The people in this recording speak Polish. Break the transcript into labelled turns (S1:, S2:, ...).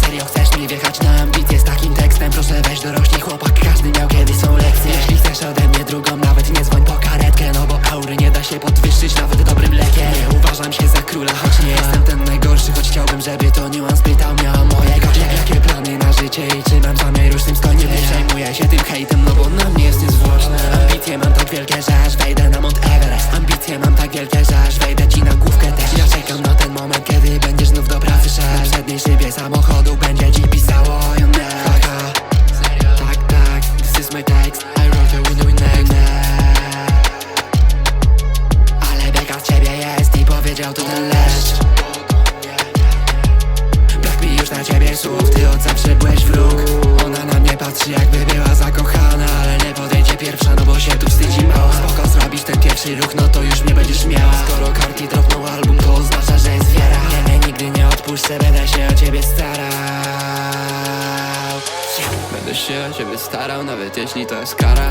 S1: Serio chcesz mi wjechać na ambicje z takim tekstem? Proszę weź dorośli chłopak, każdy miał kiedyś są lekcje. Jeśli chcesz ode mnie drugą, nawet nie dzwoń po karetkę No bo aury nie da się podwyższyć nawet dobrym lekiem. Nie uważam się za króla, choć nie jestem ten najgorszy Choć chciałbym, żeby to niuans pytał mnie o moje Jakie plany na życie i czy mam zamiar już tym skończyć? Nie przejmuję się tym hejtem, no bo na mnie jest niezwłoczne. Ambicje mam tak wielkie, że aż wejdę na Mount Everest. Ambicje mam tak wielkie, że aż wejdę ci na górę to ten leszcz. Brak mi już na ciebie słów, ty od zawsze byłeś wróg. Ona na mnie patrzy jakby była zakochana Ale nie podejdzie pierwsza, no bo się tu wstydzi mała. Spoko zrobisz ten pierwszy ruch, no to już mnie będziesz miała. Skoro Karti dropnął album, to oznacza, że jest wiara. Nie, nie, nigdy nie odpuszczę, będę się o ciebie starał. Będę się o ciebie starał, nawet jeśli to jest kara